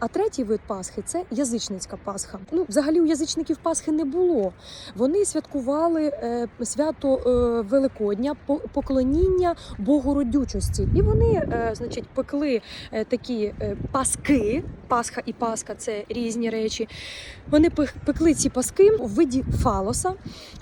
А третій вид Пасхи це язичницька Пасха. Ну, взагалі у язичників Пасхи не було. Вони святкували е, свято е, Великодня, поклоніння Богу родючості. І вони, е, значить, пекли такі паски. Пасха і Пасха це різні речі. Вони пек- пекли ці паски у виді фалоса,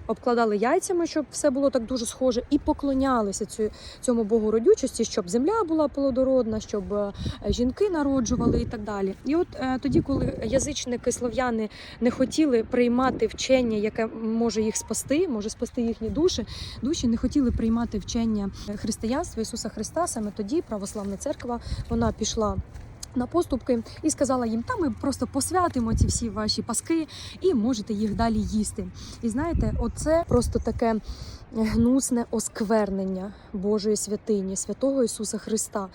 обкладали яйцями, щоб все було так дуже схоже, і поклонялися цю, цьому Богу родючості, щоб земля була плодородна, щоб е, жінки народжували і так далі. І от е, тоді, коли язичники слов'яни не хотіли приймати вчення, яке може їх спасти, може спасти їхні душі, душі не хотіли приймати вчення християнства Ісуса Христа. Саме тоді православна церква вона пішла. На поступки і сказала їм, та ми просто посвятимо ці всі ваші паски і можете їх далі їсти. І знаєте, оце просто таке гнусне осквернення Божої святині, святого Ісуса Христа.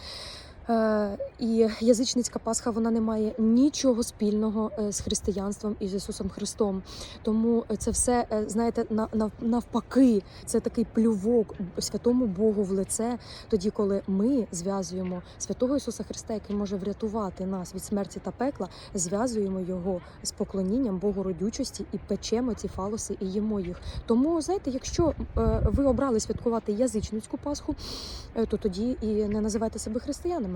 Е, і язичницька Пасха вона не має нічого спільного е, з християнством і з Ісусом Христом. Тому це все, е, знаєте, на- навпаки, це такий плювок святому Богу в лице, тоді, коли ми зв'язуємо святого Ісуса Христа, який може врятувати нас від смерті та пекла, зв'язуємо його з поклонінням Богу родючості і печемо ці фалоси і їмо їх. Тому знаєте, якщо е, ви обрали святкувати язичницьку Пасху, е, то тоді і не називайте себе християнами.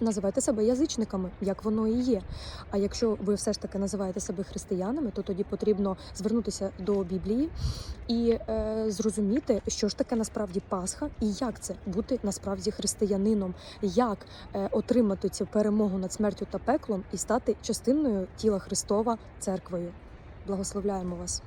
Називайте себе язичниками, як воно і є. А якщо ви все ж таки називаєте себе християнами, то тоді потрібно звернутися до Біблії і е, зрозуміти, що ж таке насправді Пасха, і як це бути насправді християнином, як е, отримати цю перемогу над смертю та пеклом і стати частиною тіла Христова церквою. Благословляємо вас.